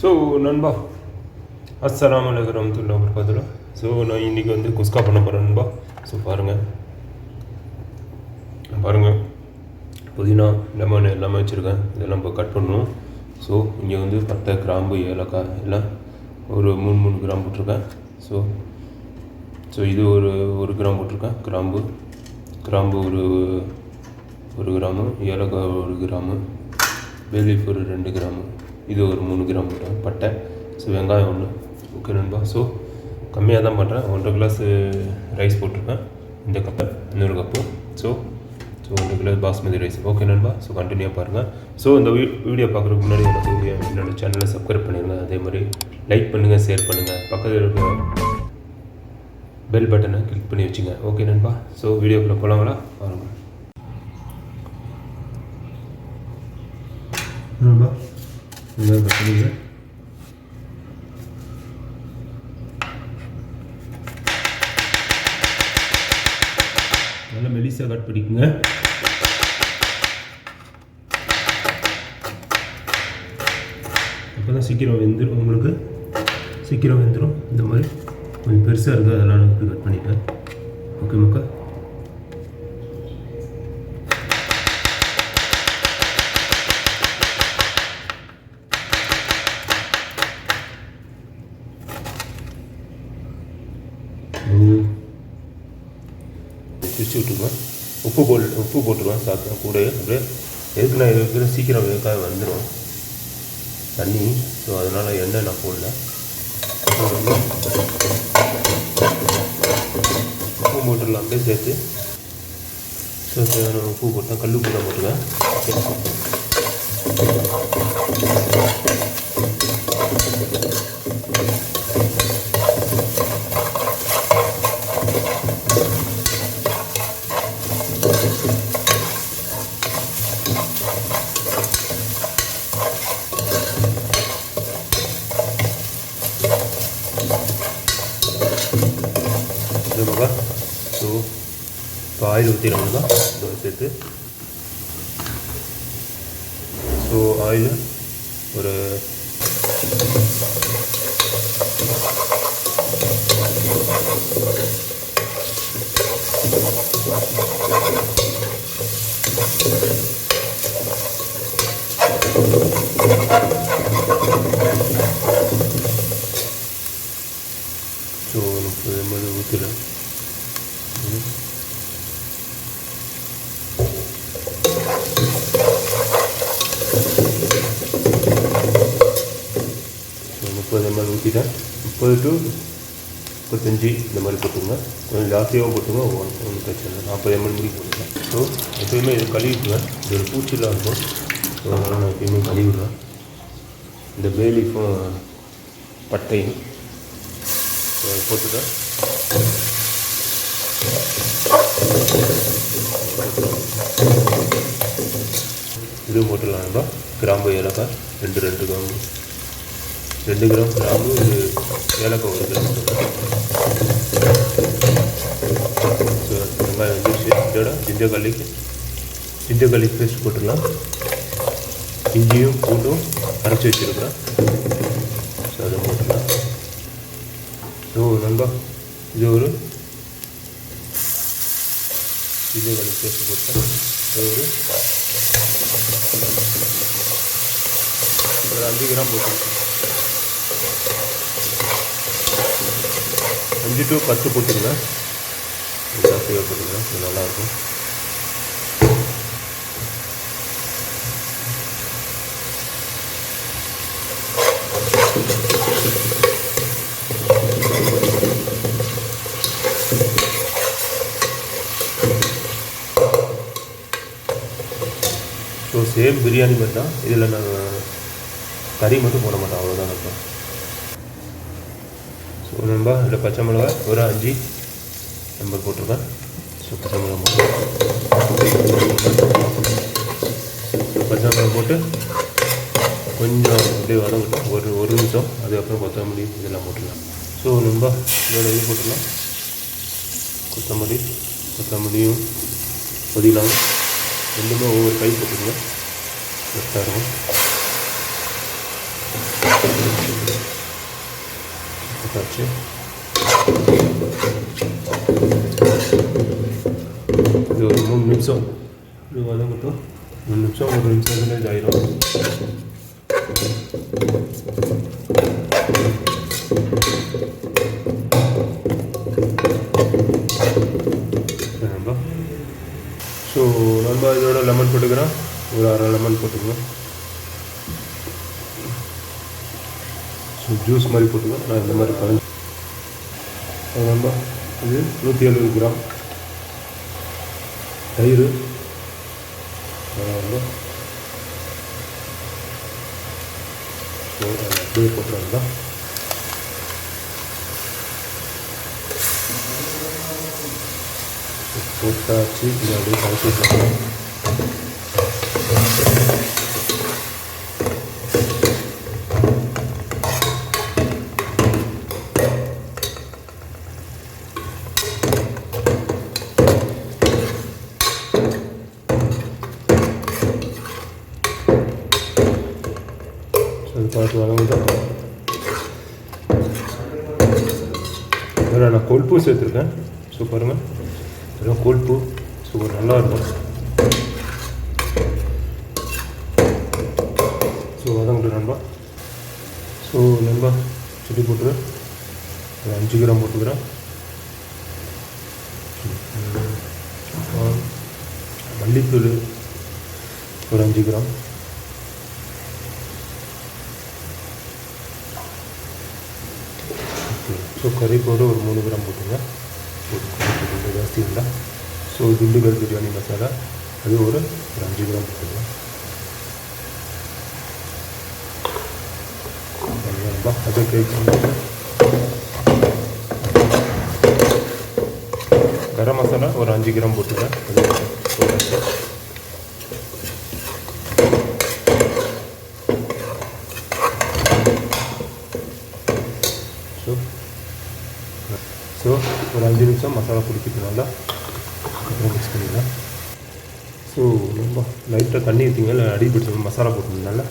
So நண்பா அஸ்ஸலாமு அலைக்கும் வரமத்துல்லா வரகாத்துல ஸோ நான் இன்றைக்கி வந்து குஸ்கா பண்ண போகிறேன் நண்பா. ஸோ பாருங்கள் பாருங்கள் புதினா லெமன் எல்லாமே வச்சுருக்கேன். இதெல்லாம் இப்போ கட் பண்ணணும். ஸோ இங்கே வந்து பட்டை கிராம்பு ஏலக்காய் எல்லாம் ஒரு மூணு மூணு கிராம் போட்டிருக்கேன். ஸோ ஸோ இது ஒரு ஒரு கிராம் போட்டிருக்கேன். கிராம்பு. கிராம்பு ஒரு ஒரு கிராமு. ஏலக்காய் ஒரு கிராமு. பேலீஃப் ஒரு ரெண்டு கிராமு. இது ஒரு மூணு கிராம் போட்டேன். பட்டை ஸோ வெங்காயம் ஒன்று ஓகே நண்பா. ஸோ கம்மியாக தான் பண்ணுறேன் ஒன்றரை கிளாஸ் ரைஸ் போட்டிருக்கேன். இந்த கப்பை இன்னொரு கப்பு ஸோ ஸோ ஒன்றரை கிளாஸ் பாஸ்மதி ரைஸ் ஓகே நண்பா. ஸோ கண்டினியூவாக பாருங்கள் ஸோ இந்த வீ வீடியோ பார்க்குறதுக்கு முன்னாடி எனக்கு என்னோடய சேனலை சப்ஸ்கிரைப் பண்ணிடுங்க அதே மாதிரி லைக் பண்ணுங்கள் ஷேர் பண்ணுங்கள் பக்கத்தில் இருக்க பெல் பட்டனை கிளிக் பண்ணி வச்சுங்க. ஓகே நண்பா. ஸோ வீடியோக்குள்ளே போகலாங்களா பாருங்கள் நண்பா. வெங்காயம் நல்லா மெலிசாக கட் பண்ணிக்கோங்க. அப்போ தான் சீக்கிரம் வெந்துடும் உங்களுக்கு. சீக்கிரம் வெந்துடும் இந்த மாதிரி கொஞ்சம் பெருசாக இருக்குது அதெல்லாம் நான் இப்படி கட் பண்ணிட்டேன். ஓகே மக்கா பிரித்து உப்பு போட்டு உப்பு போட்டுருவேன் சாப்பிட்டா கூட அப்படியே எதுக்கு நான் இருக்கிற சீக்கிரம் வெங்காயம் வந்துடும் தண்ணி. ஸோ அதனால் எண்ணெய் நான் போடல. உப்பு போட்டுடலாம். அப்படியே சேர்த்து. ஸோ தேவையான உப்பு போட்டேன் கல் உப்பு தான் போட்டுருவேன் you மகா ஸோ இப்போ ஆயில் ஊற்றிடணும் தான் இதோட சேர்த்து. ஸோ ஆயில் ஒரு ஸோ முப்பது எம்எல் ஊற்றிடலாம் முப்பது எம்எல் ஊற்றிட்டேன் முப்பது டு முப்பத்தஞ்சு இந்த மாதிரி போட்டுங்க கொஞ்சம் ஜாஸ்தியாகவும் போட்டுங்க ஒன்றும் பிரச்சனை இல்லை. நாற்பது எம்எல் முடி போட்டுக்கலாம் ஸோ எப்பயுமே இதை கழுவிடுவேன். இது ஒரு பூச்சிலாம் இருக்கும் ஸோ அதனால் நான் எப்பயுமே கழுவிடுவேன். இந்த பேலீஃபும் பட்டையும். ஸோ இது போட்டுட்டேன். இதுவும் போட்டுடலாம்ப்பா கிராம்பு ஏலக்காய் ரெண்டு ரெண்டு கிராம்பு. ரெண்டு கிராம் கிராம்பு ஏலக்காய் ஒரு கிராம். ஸோ வெங்காயம் வந்துருச்சு இதோட ginger garlic ginger garlic paste போட்டுடலாம். இஞ்சியும் பூண்டும் அரைச்சி வச்சுருக்கிறேன் ஸோ அதை போட்டுடலாம். ஸோ நண்பா இது ஒரு ஜிஞ்சர் garlic பேஸ்ட் போட்டேன். இது ஒரு ஒரு அஞ்சு கிராம் போட்டுருக்கேன் அஞ்சு டு பத்து போட்டுருங்க. ஜாஸ்தியாக போட்டுருங்க. இது நல்லாயிருக்கும். ஸோ சேம் பிரியாணி மட்டும் தான். இதில் நாங்கள் கறி மட்டும் போட மாட்டோம் அவ்வளோதான் நம்ம ஒரு நண்பா இதில் பச்சை மிளகா ஒரு அஞ்சு நம்பர் போட்டிருக்கேன். ஸோ பச்சை மிளகா பச்சை மிளகா போட்டு கொஞ்சம் அப்படியே வதங்கட்டும் ஒரு ஒரு நிமிஷம். அதுக்கப்புறம் கொத்தமல்லி இதெல்லாம் போட்டுடலாம் ஸோ நண்பா இதோட இது போட்டுடலாம் கொத்தமல்லி கொத்தமல்லியும் புதினாவும் ரெண்டுமே ஒவ்வொரு கை போட்டுருங்க கரெக்டாக இருக்கும். போட்டாச்சு இது ஒரு மூணு நிமிஷம் இது வதங்கட்டும் மூணு நிமிஷம் ஒரு நிமிஷத்துல இதாயிரும் நம்ம ஸோ நம்ம இதோட லெமன் போட்டுக்கிறோம் ஒரு அரை லெமன் போட்டுக்கிறோம் ஜூஸ் மாதிரி போட்டுக்கலாம் நான் இந்த மாதிரி கலந்து அது நம்ம இது நூற்றி எழுபது கிராம் தயிர் அது வந்து ஸோ அதை அப்படியே போட்டுருந்தா போட்டாச்சு இதை அப்படியே கலக்கி விட்டுறலாம். ஸோ அது நான் கொழுப்பு சேர்த்துருக்கேன். ஸோ பாருங்கள் இதெல்லாம் கொழுப்பு. ஸோ நல்லா இருக்கும். ஸோ வதங்கிட்டு நண்பா. ஸோ நண்பா சுட்டி போட்டுரு. ஒரு அஞ்சு கிராம் போட்டுக்கிறேன். மல்லித்தூள் ஒரு அஞ்சு கிராம். கறிக்கோடு ஒரு மூணு கிராம் போட்டுங்க ஒரு ஜாஸ்தி இருந்தால் ஸோ திண்டுக்கல் பிரியாணி மசாலா அது ஒரு ஒரு அஞ்சு கிராம் போட்டுங்க அதை கேட்க கரம் மசாலா ஒரு அஞ்சு கிராம் போட்டுங்க அது போட்டாச்சு. ஸோ ஸோ கொஞ்சம் மசாலா பிடிக்கிட்டு நல்லா அப்புறம் மிக்ஸ் பண்ணிடலாம் ஸோ ரொம்ப லைட்டாக தண்ணி ஊற்றிங்க இல்லை அடி பிடிச்ச மசாலா போட்டுருந்தால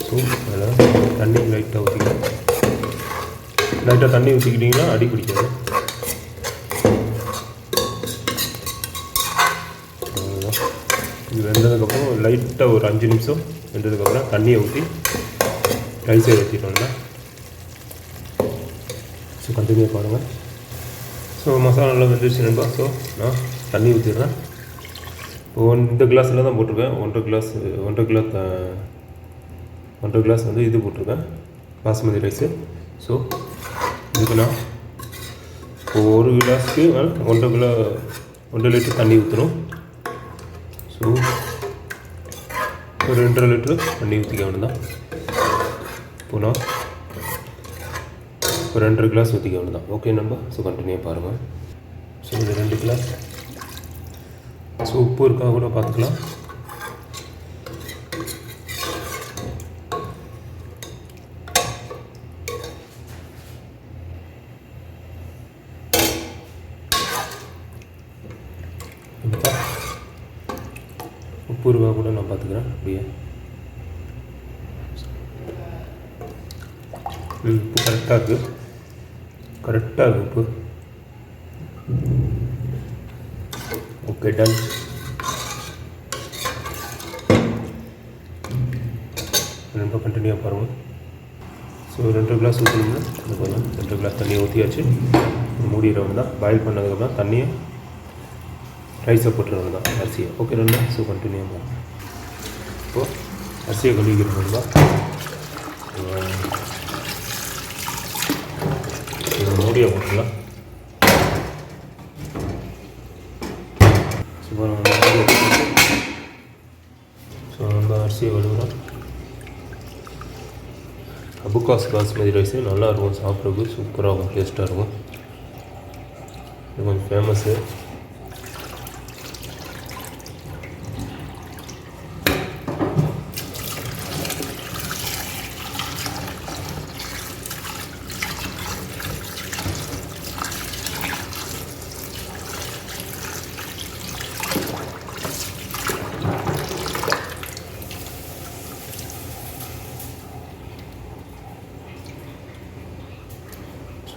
ஸோ அதில் தண்ணி லைட்டாக ஊற்றிக்கலாம் லைட்டாக தண்ணி ஊற்றிக்கிட்டிங்கன்னா அடி பிடிக்காது. இது வெந்ததுக்கப்புறம் லைட்டாக ஒரு அஞ்சு நிமிஷம் வெந்ததுக்கப்புறம் தண்ணியை ஊற்றி ரைஸை ஊற்றிட்டோம்னா ஸோ கண்டினியூ பாருங்கள் ஸோ மசாலா நல்லா வெந்துருச்சு நண்பா ஸோ நான் தண்ணி ஊற்றிடுறேன் இப்போ ஒன் இந்த கிளாஸில் தான் போட்டிருக்கேன். ஒன்றரை கிளாஸ் ஒன்றரை கிளாஸ் ஒன்றரை கிளாஸ் வந்து இது போட்டிருக்கேன். பாஸ்மதி ரைஸு ஸோ இதுக்கு நான் இப்போ ஒரு கிளாஸ்க்கு ஒன்றரை கிலோ ஒன்றரை லிட்டர் தண்ணி ஊற்றணும் ஸோ ஒரு ரெண்டரை லிட்டரு தண்ணி ஊற்றிக்க வேண்டியதான் இப்போ நான் ஒரு ரெண்டரை கிளாஸ் ஊற்றிக்க வேண்டியதான் ஓகே நம்ப ஸோ கண்டினியூ பாருங்கள் ஸோ இது ரெண்டு கிளாஸ் ஸோ உப்பு இருக்கா கூட பார்த்துக்கலாம். உப்பு இருக்கா கூட நான் பார்த்துக்கிறேன். அப்படியே. ம் உப்பு கரெக்டாக இருக்குது கரெக்டாக இருக்குது உப்பு ஓகே டன் ரொம்ப கண்டினியூவாக பாருங்கள் ஸோ ரெண்டு கிளாஸ் ஊற்றினீங்கன்னா இது போதும். ரெண்டு கிளாஸ் தண்ணியை ஊற்றியாச்சு மூடிடுறவங்க தான். பாயில் பண்ணதுக்கப்புறம் தண்ணியை ரைஸை போட்டுறவங்க தான் அரிசியை. ஓகே ரெண்டு ஸோ கண்டினியூவாக பாருங்கள் இப்போது அரிசியை கழுவிக்கிறவங்க தான் பொடியை போட்டுக்கலாம். ஸோ ஸோ நம்ம அரிசியை வடுவோம் அபுகாஸ் பாஸ்மதி ரைஸு நல்லா இருக்கும் சாப்பிட்றதுக்கு சூப்பராக இருக்கும் டேஸ்ட்டாக இருக்கும். இது கொஞ்சம் ஃபேமஸ்ஸு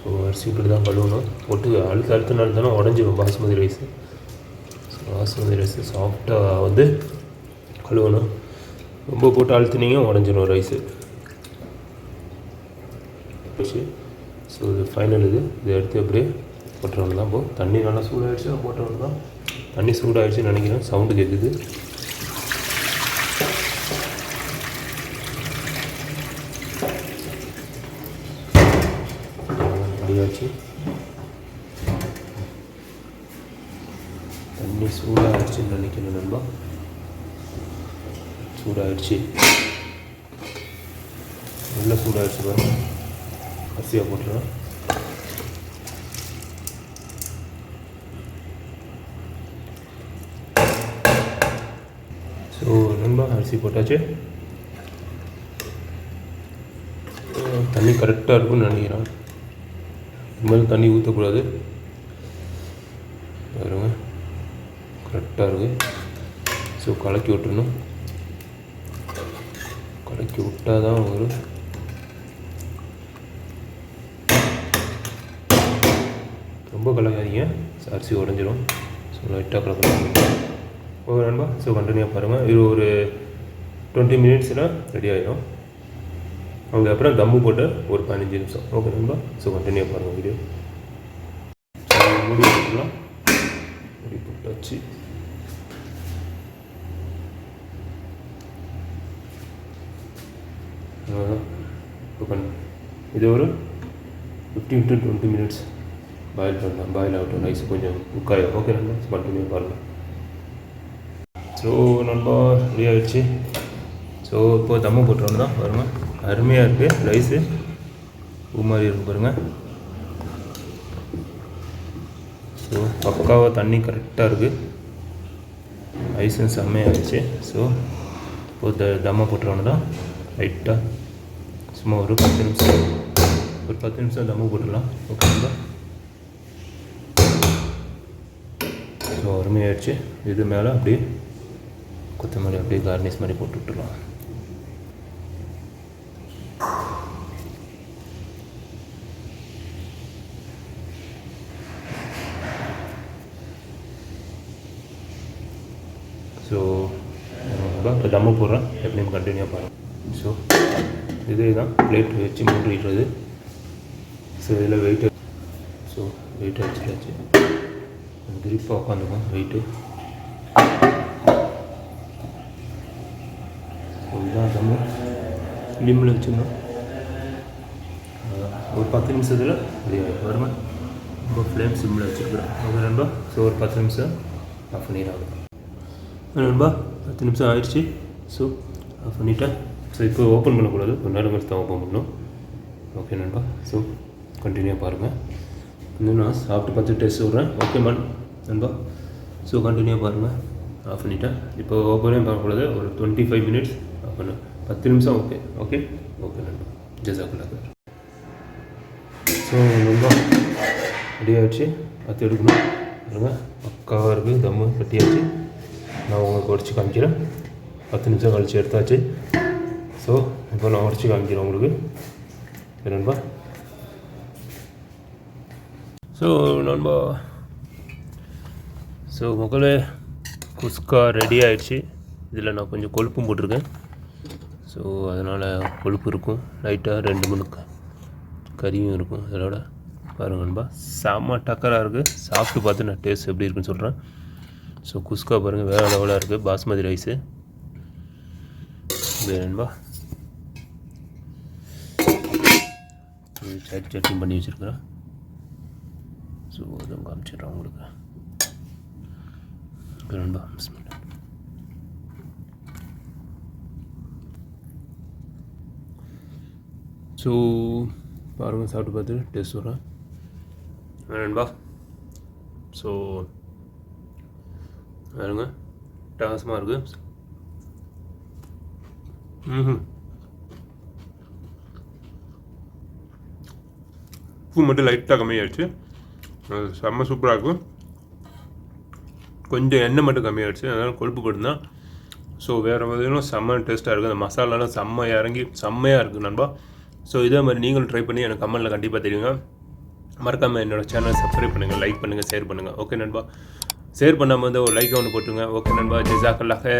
ஸோ அரிசி இப்படி தான் கழுவணும் போட்டு அழுத்த அழுத்த நாள் தானே உடஞ்சிடும் basmati rice so basmati rice சாஃப்டாக வந்து கழுவணும். ரொம்ப போட்டு அழுத்துனீங்க உடஞ்சிரும் ரைஸு ஸோ இது ஃபைனல் இது. இதை எடுத்து அப்படியே போட்டுறவங்க தான். போ தண்ணி நல்லா சூடாகிடுச்சு போட்டவங்க தான். தண்ணி சூடாகிடுச்சுன்னு நினைக்கிறேன். சவுண்டு கேட்குது ரெடியாச்சு தண்ணி சூடாகிடுச்சுன்னு நினைக்கிறேன் நம்ம சூடாகிடுச்சு நல்லா சூடாகிடுச்சு பாருங்க அரிசியாக போட்டுருவேன் ஸோ நண்பா அரிசி போட்டாச்சு தண்ணி கரெக்டாக இருக்கும்னு நினைக்கிறேன் இது தண்ணி ஊற்றக்கூடாது. பாருங்க. கரெக்டாக இருக்குது ஸோ கலக்கி விட்டுறணும். கலக்கி விட்டால் தான் ஒரு ரொம்ப கலக்காதீங்க அரிசி உடஞ்சிரும். ஸோ லைட்டாக கலக்கணும். ஓகே நண்பா. ஸோ கண்டினியூ பாருங்கள் இது ஒரு டுவெண்ட்டி மினிட்ஸ்னால் ரெடி ஆகிடும் அங்கே அப்புறம் தம்மு போட்டு ஒரு பதினஞ்சு நிமிஷம். ஓகே நண்பா. ஸோ கண்டினியூ பாருங்கள் வீடியோ மூடி போட்டுக்கலாம் மூடி போட்டாச்சு. இப்போ இது ஒரு fifteen to twenty minutes boil பண்ணலாம். பாயில் ஆகட்டும் ரைஸ் கொஞ்சம் குக் ஆகிடும் ஓகே நண்பா. கண்டினியூ பாருங்கள் ஸோ நண்பா ரெடி ஆகிடுச்சு ஸோ இப்போ தம்மு போட்டுருவோம் தான் பாருங்கள் அருமையாக இருக்குது ரைஸு பூ மாதிரி இருக்கு பாருங்கள் ஸோ பக்காவாக தண்ணி கரெக்டாக இருக்குது ஐஸும் செம்மையாகிடுச்சு ஸோ இப்போது த தம்மை போட்டுருவோம் தான் லைட்டாக சும்மா ஒரு பத்து நிமிஷம். ஒரு பத்து நிமிஷம் தம்மு போட்டுடலாம். ஓகேங்களா ஸோ அருமையாகிடுச்சு இது மேலே அப்படியே கொத்தமல்லி அப்படியே கார்னிஸ் மாதிரி போட்டு விட்டுருலாம் ஸோ டம்மு போடுறேன். எப்படியும் கண்டினியூ பாருங்கள் ஸோ இதே தான் பிளேட் வச்சு மூடிடுறது. ஸோ இதில் வெயிட் ஸோ வெயிட் வச்சுட்டாச்சு. கிரிப்பாக உட்காந்துக்கும் வெயிட்டு இதுதான் தம்மு லிம்மில் வச்சுக்கணும் ஒரு பத்து நிமிஷத்தில் ரெடி ஆகிடும் வருமா? ரொம்ப ஃப்ளேம் சிம்மில் வச்சுருக்குறோம். ஓகே நண்பா. ஸோ ஒரு பத்து நிமிஷம் ஆஃப் பண்ணிடுறாங்க நண்பா பத்து நிமிஷம் ஆயிடுச்சு. ஸோ ஆஃப் பண்ணிட்டேன் ஸோ இப்போ ஓப்பன் பண்ணக்கூடாது. ஒரு நேரம் கழிச்சு தான் ஓப்பன் பண்ணணும். ஓகே நண்பா. ஸோ கண்டினியூ பாருங்கள் இன்னும் நான் சாப்பிட்டு பார்த்து டேஸ்ட் விட்றேன் ஓகே மேம் நண்பா. ஸோ கண்டினியூ பாருங்கள் ஆஃப் பண்ணிட்டேன் இப்போ ஓப்பனே பார்க்கக்கூடாது. ஒரு டுவெண்ட்டி ஃபைவ் மினிட்ஸ் ஆஃப் பண்ணு. பத்து நிமிஷம் ஓகே ஓகே ஓகே நண்பா. ஜெசாக்குல்லா சார் ஸோ நண்பா ரெடி ஆகிடுச்சு பார்த்து எடுக்கணும். பாருங்கள் பக்காவாக இருக்குது தம்மு கட்டியாச்சு. நான் உங்களுக்கு உடச்சி காமிக்கிறேன். பத்து நிமிஷம் கழிச்சு எடுத்தாச்சு. ஸோ இப்போ நான் உடச்சி காமிக்கிறேன் உங்களுக்கு. சரி நண்பா. ஸோ நண்பா. ஸோ முதல்ல குஸ்கா ரெடி ஆகிடுச்சு இதில் நான் கொஞ்சம் கொழுப்பும் போட்டிருக்கேன். ஸோ அதனால் கொழுப்பு இருக்கும். லைட்டாக ரெண்டு மூணு க- கறியும் இருக்கும். அதோட பாருங்க நண்பா. செம்ம டக்கராக இருக்குது சாப்பிட்டு பார்த்து நான் டேஸ்ட் எப்படி இருக்குன்னு சொல்கிறேன் ஸோ குஸ்கா பாருங்கள் வேறு லெவலாக இருக்குது பாஸ்மதி ரைஸு இது நண்பா. இது சட்னி சட்னி பண்ணி வச்சுருக்குறேன் ஸோ அதுவும் காமிச்சிடுறேன் உங்களுக்கு. நண்பா ஸோ பாருங்கள் சாப்பிட்டு பார்த்து டேஸ்ட் சொல்கிறேன் நண்பா. ஸோ பாருங்க டாசமாக இருக்குது ம் உப்பு மட்டும் லைட்டாக கம்மியாகிடுச்சு செம்ம சூப்பராக இருக்கும். கொஞ்சம் எண்ணெய் மட்டும் கம்மியாகிடுச்சு அதனால் கொழுப்பு போட்டுருந்தான் ஸோ வேறு வகையிலும் செம்ம டேஸ்ட்டாக இருக்குது அந்த மசாலாலாம் செம்ம இறங்கி செம்மையாக இருக்குது நண்பா. ஸோ இதே மாதிரி நீங்களும் ட்ரை பண்ணி எனக்கு கமெண்ட்டில் கண்டிப்பாக தெரியுங்க. மறக்காமல் என்னோடய சேனலை சப்ஸ்கிரைப் பண்ணுங்கள் லைக் பண்ணுங்கள் ஷேர் பண்ணுங்கள் ஓகே நண்பா. ஷேர் பண்ணாமல் வந்து ஒரு லைக் ஒன்று போட்டுருங்க. ஓகே நண்பா. ஜெசாக்கல்லாக